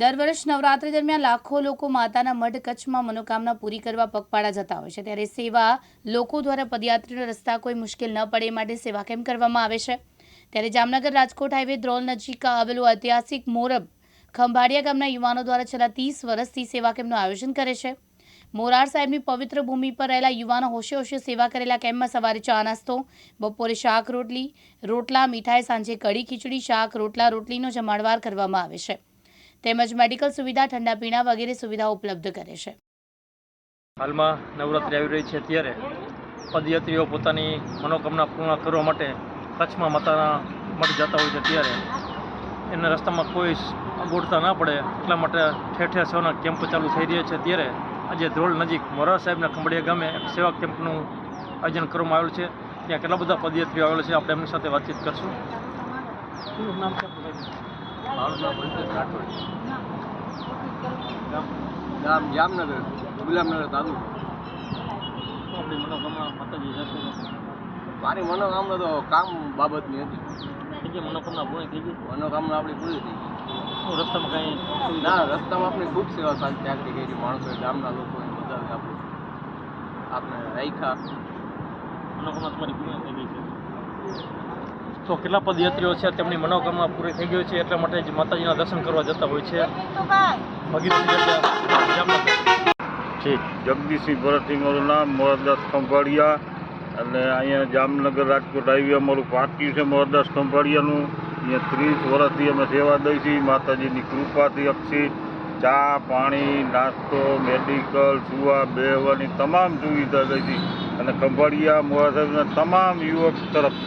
દર વર્ષ નવરાત્રી દરમિયાન લાખો લોકો માતાના મઢ કચ્છમાં મનોકામના પૂરી કરવા પગપાળા જતા હોય છે. ત્યારે સેવા લોકો દ્વારા પદયાત્રીનો રસ્તા કોઈ મુશ્કેલ ન પડે માટે સેવા કેમ કરવામાં આવે છે. ત્યારે જામનગર રાજકોટ હાઈવે દ્રોલ નજીક આવેલું ઐતિહાસિક મોરબ ખંભાળિયા ગામના યુવાનો દ્વારા છેલ્લા ત્રીસ વર્ષથી સેવા કેમ્પનું આયોજન કરે છે. મોરાર સાહેબની પવિત્ર ભૂમિ પર રહેલા યુવાનો હોશે હોશે સેવા કરેલા કેમ્પમાં સવારે ચા નાસ્તો, બપોરે શાક રોટલી, રોટલા, મીઠાઈ, સાંજે કઢી ખીચડી, શાક, રોટલા, રોટલીનો જમાડવાર કરવામાં આવે છે. તેમજ મેડિકલ સુવિધા, ઠંડા પીણા વગેરે સુવિધાઓ ઉપલબ્ધ કરે છે. હાલમાં નવરાત્રિ આવી રહી છે ત્યારે પદયાત્રીઓ પોતાની મનોકામના પૂર્ણ કરવા માટે કચ્છમાં માતાના મઠ જતા હોય છે ત્યારે. એના રસ્તામાં કોઈ અગવડતા ના પડે, એટલા માટે ઠેર ઠેર સેવાના કેમ્પ ચાલુ થઈ રહ્યા છે ત્યારે. આજે ધ્રોળ નજીક મોરા સાહેબના ખંભડિયા ગામે એક સેવા કેમ્પનું આયોજન કરવામાં આવેલું છે. ત્યાં કેટલા બધા પદયાત્રીઓ આવેલા છે, આપણે એમની સાથે વાતચીત કરશું. નામ? મારું નામ પંકજ રાઠોડ ગામ જામનગર ગુલામનગર તાલુકો. મનોકામના માતાજી જશે મારી મનોકામના તો કામ બાબતની હતી. મનોકામના પૂર્ણ થઈ ગઈ? મનોકામના આપણી પૂરી થઈ ગઈ. રસ્તામાં કાંઈ ના રસ્તામાં આપણે ખૂબ સેવા સારી ગઈ કરી માણસો ગામના લોકોએ બધાને આપણે આપણે રાખ્યા. મનોકામના તમારી પૂર્ણ થઈ ગઈ? છે તો કેટલા પદયાત્રીઓ છે, તેમની મનોકામના પૂરી થઈ ગઈ છે, એટલા માટે જ માતાજીના દર્શન કરવા જતા હોય છે. ઠીક જગદીશસિંહ ભરતસિંહ મારું નામ મોહરદાસ ખંભાળિયા. અને અહીંયા જામનગર રાજકોટ હાઈવે અમારું પાટિયું છે મોહરદાસ ખંભાળિયાનું. અહીંયા ત્રીસ વર્ષથી અમે સેવા દઈ છીએ, માતાજીની કૃપાથી અક્ષી. ચા, પાણી, નાસ્તો, મેડિકલ, સુવા, બેહવાની તમામ સુવિધા દઈ છીએ અને ખંભાળિયા સાહેબના તમામ યુવક તરફ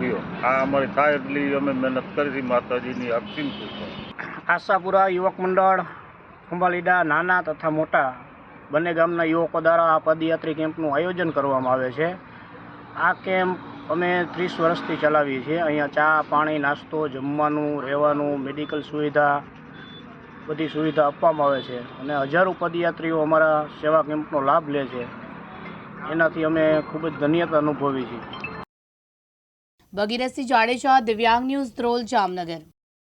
લ્યો આ અમારી થાય એટલી અમે મહેનત કરી છીએ માતાજીની અક્ષિમ આશાપુરા યુવક મંડળ ખંભાલીડા નાના તથા મોટા બંને ગામના યુવકો દ્વારા આ પદયાત્રી કેમ્પનું આયોજન કરવામાં આવે છે. આ કેમ્પ અમે ત્રીસ વર્ષથી ચલાવીએ છીએ. અહીંયા ચા, પાણી, નાસ્તો, જમવાનું, રહેવાનું, મેડિકલ સુવિધા, બધી સુવિધા આપવામાં આવે છે અને હજારો પદયાત્રીઓ અમારા સેવા કેમ્પનો લાભ લે છે. એનાથી અમે ખૂબ જ ધન્યતા અનુભવી છીએ. ભગીરથસિંહ જાડેજા દિવ્યાંગ ન્યૂઝ ધ્રોલ જામનગર.